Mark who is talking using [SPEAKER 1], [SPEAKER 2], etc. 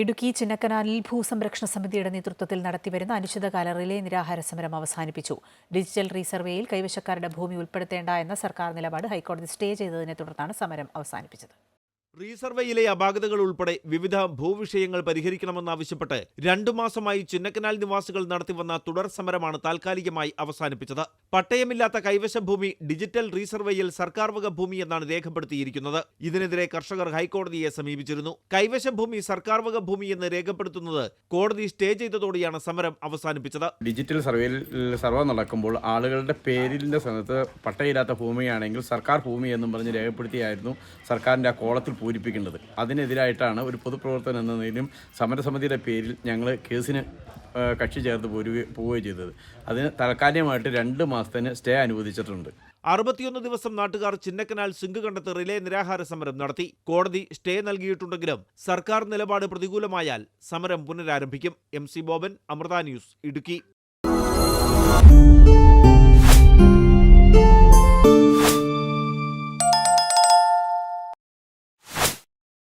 [SPEAKER 1] ഇടുക്കി ചിന്നക്കനാലിൽ ഭൂസംരക്ഷണ സമിതിയുടെ നേതൃത്വത്തിൽ നടത്തിവരുന്ന അനിശ്ചിതകാല റിലേ നിരാഹാര സമരം അവസാനിപ്പിച്ചു. ഡിജിറ്റൽ റീസർവേയിൽ കൈവശക്കാരുടെ ഭൂമി ഉൾപ്പെടുത്തേണ്ട എന്ന സർക്കാർ നിലപാട് ഹൈക്കോടതി സ്റ്റേ ചെയ്തതിനെ തുടർന്നാണ് സമരം അവസാനിപ്പിച്ചത്.
[SPEAKER 2] റീസർവേയിലെ അപാകതകൾ ഉൾപ്പെടെ വിവിധ ഭൂവിഷയങ്ങൾ പരിഹരിക്കണമെന്നാവശ്യപ്പെട്ട് രണ്ടു മാസമായി ചിന്നക്കനാൽ നിവാസികൾ നടത്തിവന്ന തുടർ സമരമാണ് താൽക്കാലികമായി അവസാനിപ്പിച്ചത്. പട്ടയമില്ലാത്ത കൈവശ ഭൂമി ഡിജിറ്റൽ റീസർവേയിൽ സർക്കാർ വക ഭൂമി എന്നാണ് രേഖപ്പെടുത്തിയിരിക്കുന്നത്. ഇതിനെതിരെ കർഷകർ ഹൈക്കോടതിയെ സമീപിച്ചിരുന്നു. കൈവശ ഭൂമി സർക്കാർ വക ഭൂമി എന്ന് രേഖപ്പെടുത്തുന്നത് കോടതി സ്റ്റേ ചെയ്തതോടെയാണ് സമരം അവസാനിപ്പിച്ചത്.
[SPEAKER 3] ഡിജിറ്റൽ സർവേയിൽ സർവേ നടക്കുമ്പോൾ ആളുകളുടെ പേരിലിന്റെ സ്ഥലത്ത് പട്ടയമില്ലാത്ത ഭൂമിയാണെങ്കിൽ സർക്കാർ ഭൂമി എന്നും പറഞ്ഞ് രേഖപ്പെടുത്തിയായിരുന്നു സർക്കാരിന്റെ ആ കോളത്തിൽ പൂരിപ്പിക്കേണ്ടത്. അതിനെതിരായിട്ടാണ് ഒരു പൊതുപ്രവർത്തനം എന്ന നിലയിലും സമരസമിതിയുടെ പേരിൽ ഞങ്ങൾ കേസിന് കക്ഷി ചേർത്ത് പോരുകയും പോവുകയും ചെയ്തത്. അതിന് താൽക്കാലികമായിട്ട് രണ്ട് മാസത്തിന് സ്റ്റേ അനുവദിച്ചിട്ടുണ്ട്.
[SPEAKER 2] അറുപത്തിയൊന്ന് ദിവസം നാട്ടുകാർ ചിന്നക്കനാൽ സിങ്ക് കണ്ടെത്ത് റിലേ നിരാഹാര സമരം നടത്തി. കോടതി സ്റ്റേ നൽകിയിട്ടുണ്ടെങ്കിലും സർക്കാർ നിലപാട് പ്രതികൂലമായാൽ സമരം പുനരാരംഭിക്കും. M C Boban Amrita news Idukki.